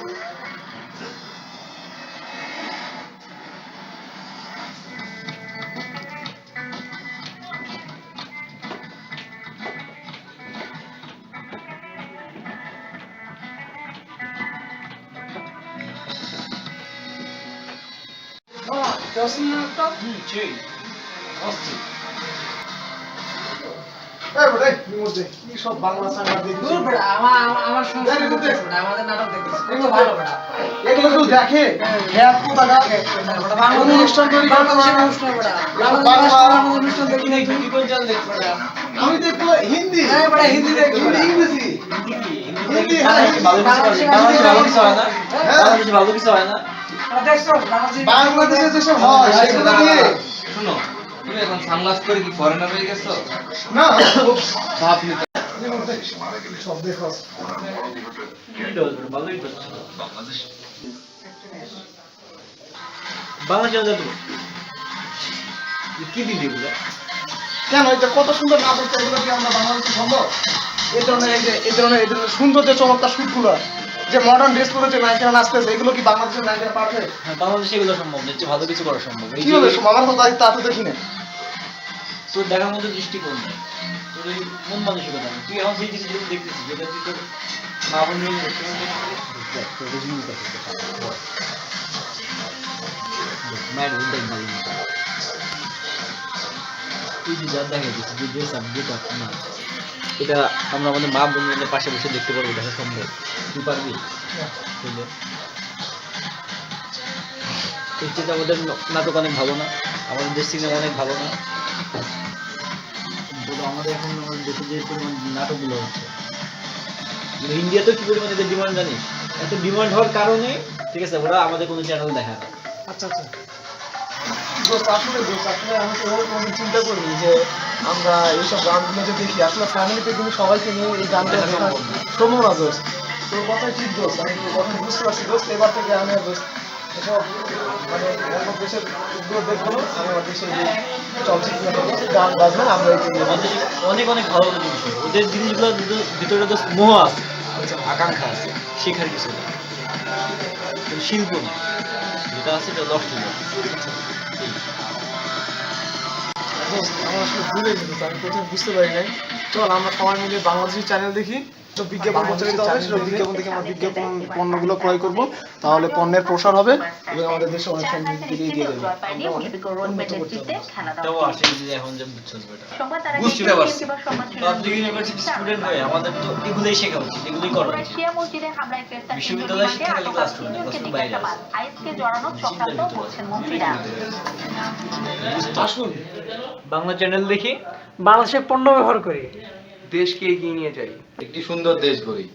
এই বেটা, এই মধ্যে কি সব অনুষ্ঠান দেখি নাই, তুই? আমি দেখব হিন্দি। হ্যাঁ হিন্দি দেখি হিন্দি বেটা। ইংরেজি। হিন্দি হ্যাঁ হিন্দি। বাংলাদেশে কিছু হয় বাংলাদেশে যেসব হয় সেগুলো নিয়ে শোনো তুমি এখন সানগ্লাস করে কি ফরেনার হয়ে গেছো? না। ভাব নিতে কি দিলি এগুলো কেন এটা কত সুন্দর নাটক এগুলো কি আমরা বাংলাদেশে সম্ভব? এই ধরনের এই যে এই ধরনের এই ধরনের সুন্দর যে চমৎকার শুটগুলো যে মডার্ন ড্রেস পরে যে নায়িকারা নাচতেছে এগুলো কি বাংলাদেশের নায়িকারা পারবে? হ্যাঁ বাংলাদেশে এগুলো সম্ভব না এর ভালো কিছু করা সম্ভব। কীভাবে সম্ভব? আমার তো তাই তা তো দেখি না তোর দেখার মতো দৃষ্টিকোণ নেই। তোর এই মন মানসিকতা নেই। তুই এখন যে জিনিসগুলো দেখতেছিস যেটা তুই তোর মা বোন দেখতে মায়ের ভালো তুই যে যা দেখা যে ড্রেস আপ গেট আপ না এটা আমরা আমাদের মা বোন মিলে পাশে বসে দেখতে পারব দেখা সম্ভব। তুই পারবি? বুঝলে? এর তো আমাদের নাটক অনেক ভালো না আমাদের দেশ সিনেমা অনেক ভালো না। আমাদের এখন আমাদের দেশে যে পরিমাণ নাটকগুলো হচ্ছে ইন্ডিয়াতে কি পরিমাণ এদের ডিমান্ড জানিস? এত ডিমান্ড হওয়ার কারণে ঠিক আছে ওরা আমাদের কোনো চ্যানেল দেখায় না। আচ্ছা আচ্ছা। আসলে আসলে আমি তো কোনোদিন চিন্তা করিনি যে আমরা এইসব গানগুলো যে দেখি আসলে ফ্যামিলিতে কিন্তু সবাইকে নিয়ে এই গানটা দেখা দেখা সম্ভব না। দোস্ত। তোর কথাই ঠিক দোস্ত আমি তোর কথা বুঝতে পারছি দোস্ত। এবার থেকে আমি দোস্ত এসব মানে এরকম দেশেরগুলো দেখব আমার দেশে যে চলচ্চিত্র গান বাজনা আমরা এই যে- আমাদের দেশে অনেক অনেক ভালো ভালো জিনিস। ওদের জিনিসগুলোর ভিতরে তো মোহ আছে আকাঙ্ক্ষা আছে শেখার কিছু নেই। শিল্প যেটা আছে এটা এই। দোস্ত, আমার আসলে ভুলে গেছি আমি প্রথমে বুঝতে পারি নাই। চল আমরা সবাই মিলে বাংলাদেশি চ্যানেল দেখি। বিজ্ঞাপন প্রচারিত হবে সেসব বিজ্ঞাপন থেকে আমরা বিজ্ঞাপন পণ্যগুলো ক্রয় করব। তাহলে পণ্যের প্রসার হবে এবং আমাদের দেশে অনেক এগিয়ে যাবে আমাদের তো এগুলোই শেখা উচিত এগুলোই করা বিশ্ববিদ্যালয়ে শিক্ষাকালীন বাইরে আইএসকে চক্রান্ত মন্ত্রীরা আসুন বাংলা চ্যানেল দেখি। বাংলাদেশে পণ্য ব্যবহার করি। দেশকে এগিয়ে নিয়ে যাই। একটি সুন্দর দেশ গড়ি।